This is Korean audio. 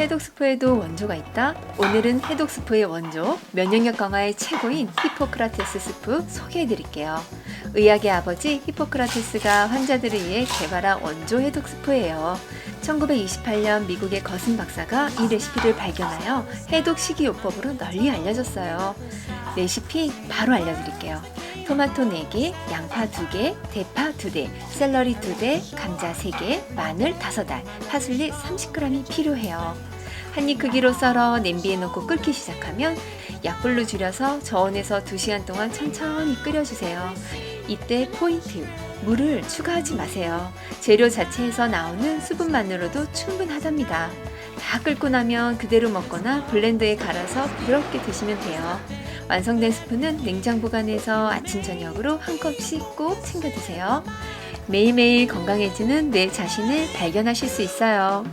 해독스프에도 원조가 있다? 오늘은 해독스프의 원조, 면역력 강화의 최고인 히포크라테스 스프 소개해드릴게요. 의학의 아버지 히포크라테스가 환자들을 위해 개발한 원조 해독스프예요. 1928년 미국의 거슨 박사가 이 레시피를 발견하여 해독 식이요법으로 널리 알려졌어요. 레시피 바로 알려드릴게요. 토마토 4개, 양파 2개, 대파 2대, 샐러리 2대, 감자 3개, 마늘 5알, 파슬리 30g이 필요해요. 한 입 크기로 썰어 냄비에 넣고 끓기 시작하면 약불로 줄여서 저온에서 2시간 동안 천천히 끓여주세요. 이때 포인트, 물을 추가하지 마세요. 재료 자체에서 나오는 수분만으로도 충분하답니다. 다 끓고 나면 그대로 먹거나 블렌더에 갈아서 부드럽게 드시면 돼요. 완성된 스프는 냉장 보관해서 아침 저녁으로 한 컵씩 꼭 챙겨 드세요. 매일매일 건강해지는 내 자신을 발견하실 수 있어요.